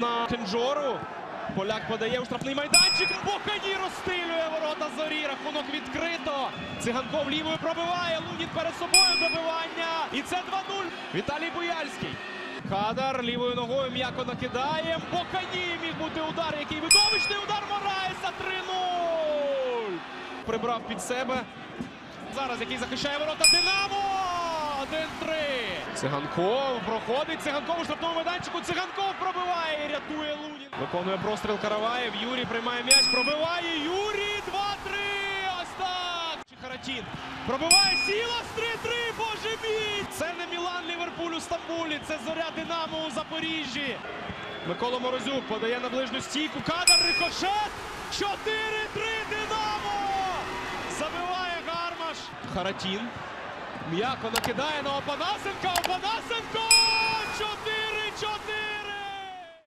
на Кенджору. Поляк подає у штрафний майданчик. Бокані розстрілює ворота зорі. Рахунок відкрито. Циганков лівою пробиває. Лунін перед собою добивання. І це 2-0. Віталій Буяльський. Хадар лівою ногою м'яко накидає. Бокані міг бути удар. Який видовищний удар Мораєса 3-0. Прибрав під себе. Зараз який захищає ворота Динамо. 1-3. Циганков проходить. Циганков у штрафному майданчику. Циганков пробиває і рятує Лунін. Виконує простріл Караваєв. Юрій приймає м'яч. Пробиває. Юрій 2-3. Ось так. Чехаратін. Пробиває Сілас 3-3. Боже мій. Це не Мілан Ліверпуль у Стамбулі. Це зоря Динамо у Запоріжжі. Микола Морозюк подає на ближню стійку. Кадар рикошет. 4-3 Динамо. Забиває Гармаш. Харатін. М'яко накидає на Опанасенка. Опанасенко! 4-3!